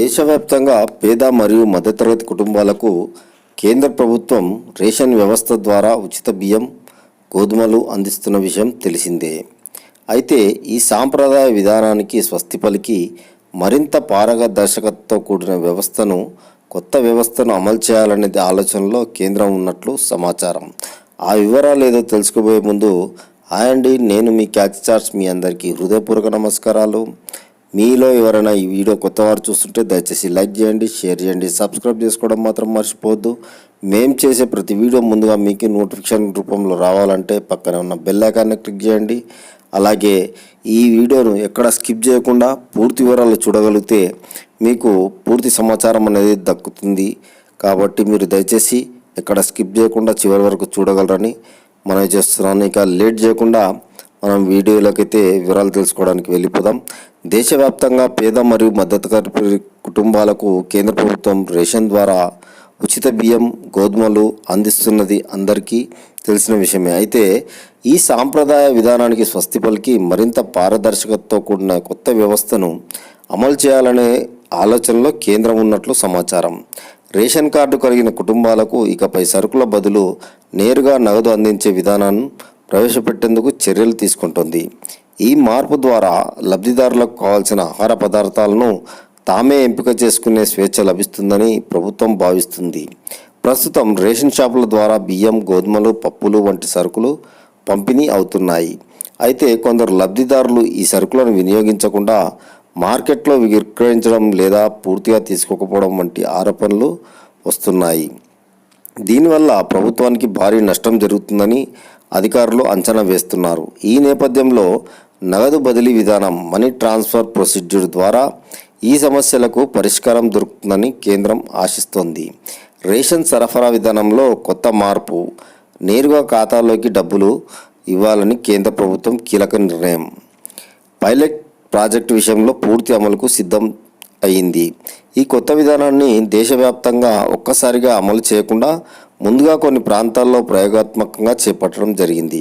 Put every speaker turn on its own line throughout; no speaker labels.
దేశవ్యాప్తంగా పేద మరియు మధ్యతరగతి కుటుంబాలకు కేంద్ర ప్రభుత్వం రేషన్ వ్యవస్థ ద్వారా ఉచిత బియ్యం గోధుమలు అందిస్తున్న విషయం తెలిసిందే అయితే ఈ సాంప్రదాయ విధానానికి స్వస్తి పలికి మరింత పారదర్శకతతో కూడిన వ్యవస్థను కొత్త వ్యవస్థను అమలు చేయాలనేది ఆలోచనలో కేంద్రం ఉన్నట్లు సమాచారం ఆ వివరాలు ఏదో తెలుసుకోబోయే ముందు హాయ్ అండి నేను మీ క్యాచ్ చార్ట్స్ మీ అందరికీ హృదయపూర్వక నమస్కారాలు మీలో ఎవరైనా ఈ వీడియో కొత్త వారు చూస్తుంటే దయచేసి లైక్ చేయండి షేర్ చేయండి సబ్స్క్రైబ్ చేసుకోవడం మాత్రం మర్చిపోవద్దు మేము చేసే ప్రతి వీడియో ముందుగా మీకు నోటిఫికేషన్ రూపంలో రావాలంటే పక్కనే ఉన్న బెల్ ఐకాన్ని క్లిక్ చేయండి అలాగే ఈ వీడియోను ఎక్కడ స్కిప్ చేయకుండా పూర్తి వివరాలు చూడగలిగితే మీకు పూర్తి సమాచారం అనేది దక్కుతుంది కాబట్టి మీరు దయచేసి ఎక్కడ స్కిప్ చేయకుండా చివరి వరకు చూడగలరని మనం చేస్తున్నాను ఇక లేట్ చేయకుండా మనం వీడియోలోకి అయితే వివరాలు తెలుసుకోవడానికి వెళ్ళిపోదాం దేశవ్యాప్తంగా పేద మరియు మద్దతుదారు కుటుంబాలకు కేంద్ర ప్రభుత్వం రేషన్ ద్వారా ఉచిత బియ్యం గోధుమలు అందిస్తున్నది అందరికీ తెలిసిన విషయమే అయితే ఈ సాంప్రదాయ విధానానికి స్వస్తి పలికి మరింత పారదర్శకతతో కూడిన కొత్త వ్యవస్థను అమలు చేయాలనే ఆలోచనలో కేంద్రం ఉన్నట్లు సమాచారం రేషన్ కార్డు కలిగిన కుటుంబాలకు ఇకపై సరుకుల బదులు నేరుగా నగదు అందించే విధానాన్ని ప్రవేశపెట్టేందుకు చర్యలు తీసుకుంటుంది ఈ మార్పు ద్వారా లబ్ధిదారులకు కావాల్సిన ఆహార పదార్థాలను తామే ఎంపిక చేసుకునే స్వేచ్ఛ లభిస్తుందని ప్రభుత్వం భావిస్తుంది ప్రస్తుతం రేషన్ షాపుల ద్వారా బియ్యం గోధుమలు పప్పులు వంటి సరుకులు పంపిణీ అవుతున్నాయి అయితే కొందరు లబ్ధిదారులు ఈ సరుకులను వినియోగించకుండా మార్కెట్లో విక్రయించడం లేదా పూర్తిగా తీసుకోకపోవడం వంటి ఆరోపణలు వస్తున్నాయి దీనివల్ల ప్రభుత్వానికి భారీ నష్టం జరుగుతుందని అధికారులు అంచనా వేస్తున్నారు ఈ నేపథ్యంలో నగదు బదిలీ విధానం మనీ ట్రాన్స్ఫర్ ప్రొసీడ్యూర్ ద్వారా ఈ సమస్యలకు పరిష్కారం దొరుకుతుందని కేంద్రం ఆశిస్తోంది రేషన్ సరఫరా విధానంలో కొత్త మార్పు నేరుగా ఖాతాలోకి డబ్బులు ఇవ్వాలని కేంద్ర ప్రభుత్వం కీలక నిర్ణయం పైలట్ ప్రాజెక్టు విషయంలో పూర్తి అమలుకు సిద్ధం అయ్యింది ఈ కొత్త విధానాన్ని దేశవ్యాప్తంగా ఒక్కసారిగా అమలు చేయకుండా ముందుగా కొన్ని ప్రాంతాల్లో ప్రయోగాత్మకంగా చేపట్టడం జరిగింది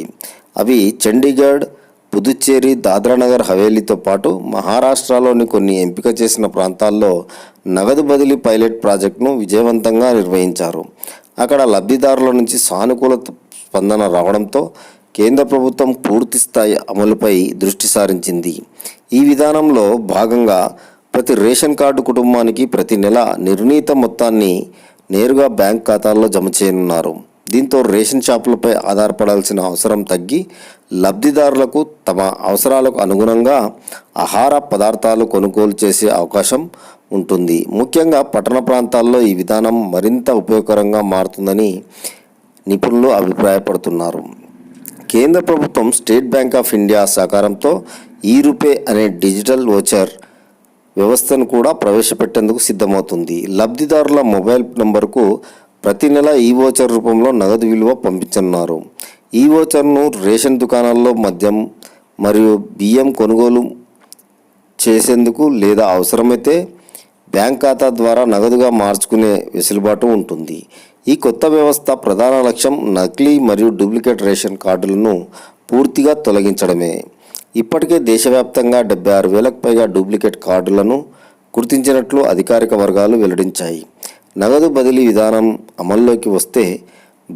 అవి చండీగఢ్ పుదుచ్చేరి దాద్రానగర్ హవేలీతో పాటు మహారాష్ట్రలోని కొన్ని ఎంపిక చేసిన ప్రాంతాల్లో నగదు బదిలీ పైలట్ ప్రాజెక్టును విజయవంతంగా నిర్వహించారు అక్కడ లబ్ధిదారుల నుంచి సానుకూల స్పందన రావడంతో కేంద్ర ప్రభుత్వం పూర్తిస్థాయి అమలుపై దృష్టి సారించింది ఈ విధానంలో భాగంగా ప్రతి రేషన్ కార్డు కుటుంబానికి ప్రతి నెల నిర్ణీత మొత్తాన్ని నేరుగా బ్యాంక్ ఖాతాల్లో జమ చేయనున్నారు దీంతో రేషన్ షాపులపై ఆధారపడాల్సిన అవసరం తగ్గి లబ్ధిదారులకు తమ అవసరాలకు అనుగుణంగా ఆహార పదార్థాలు కొనుగోలు చేసే అవకాశం ఉంటుంది ముఖ్యంగా పట్టణ ప్రాంతాల్లో ఈ విధానం మరింత ఉపయోగకరంగా మారుతుందని నిపుణులు అభిప్రాయపడుతున్నారు కేంద్ర ప్రభుత్వం స్టేట్ బ్యాంక్ ఆఫ్ ఇండియా సహకారంతో ఈ రూపే అనే డిజిటల్ ఓచర్ వ్యవస్థను కూడా ప్రవేశపెట్టేందుకు సిద్ధమవుతుంది లబ్ధిదారుల మొబైల్ నంబర్కు ప్రతి నెల ఈ ఓచర్ రూపంలో నగదు విలువ పంపించనున్నారు ఈ ఓచర్ను రేషన్ దుకాణాల్లో మద్యం మరియు బియ్యం కొనుగోలు చేసేందుకు లేదా అవసరమైతే బ్యాంక్ ఖాతా ద్వారా నగదుగా మార్చుకునే వెసులుబాటు ఉంటుంది ఈ కొత్త వ్యవస్థ ప్రధాన లక్ష్యం నకిలీ మరియు డూప్లికేట్ రేషన్ కార్డులను పూర్తిగా తొలగించడమే ఇప్పటికే దేశవ్యాప్తంగా డెబ్బై ఆరు వేలకు పైగా డూప్లికేట్ కార్డులను గుర్తించినట్లు అధికారిక వర్గాలు వెల్లడించాయి నగదు బదిలీ విధానం అమల్లోకి వస్తే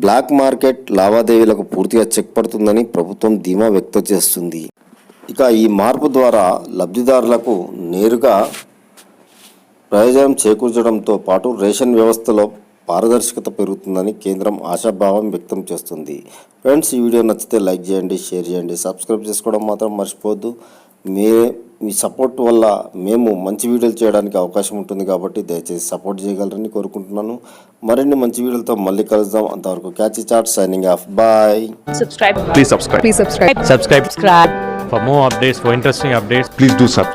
బ్లాక్ మార్కెట్ లావాదేవీలకు పూర్తిగా చెక్ పడుతుందని ప్రభుత్వం ధీమా వ్యక్తం చేస్తుంది ఇక ఈ మార్పు ద్వారా లబ్ధిదారులకు నేరుగా ప్రయోజనం చేకూర్చడంతో పాటు రేషన్ వ్యవస్థలో పారదర్శకత పెరుగుతుందని కేంద్రం ఆశాభావం వ్యక్తం చేస్తుంది ఫ్రెండ్స్ ఈ వీడియో నచ్చితే లైక్ చేయండి షేర్ చేయండి సబ్స్క్రైబ్ చేసుకోవడం మాత్రం మర్చిపోవద్దు మే మీ సపోర్ట్ వల్ల మేము మంచి వీడియోలు చేయడానికి అవకాశం ఉంటుంది కాబట్టి దయచేసి సపోర్ట్ చేయగలరని కోరుకుంటున్నాను మరిన్ని మంచి వీడియోలతో మళ్ళీ కలుద్దాం అంతవరకు catch chat signing off bye
subscribe
please subscribe
please subscribe
subscribe
for more updates for interesting updates
please do sub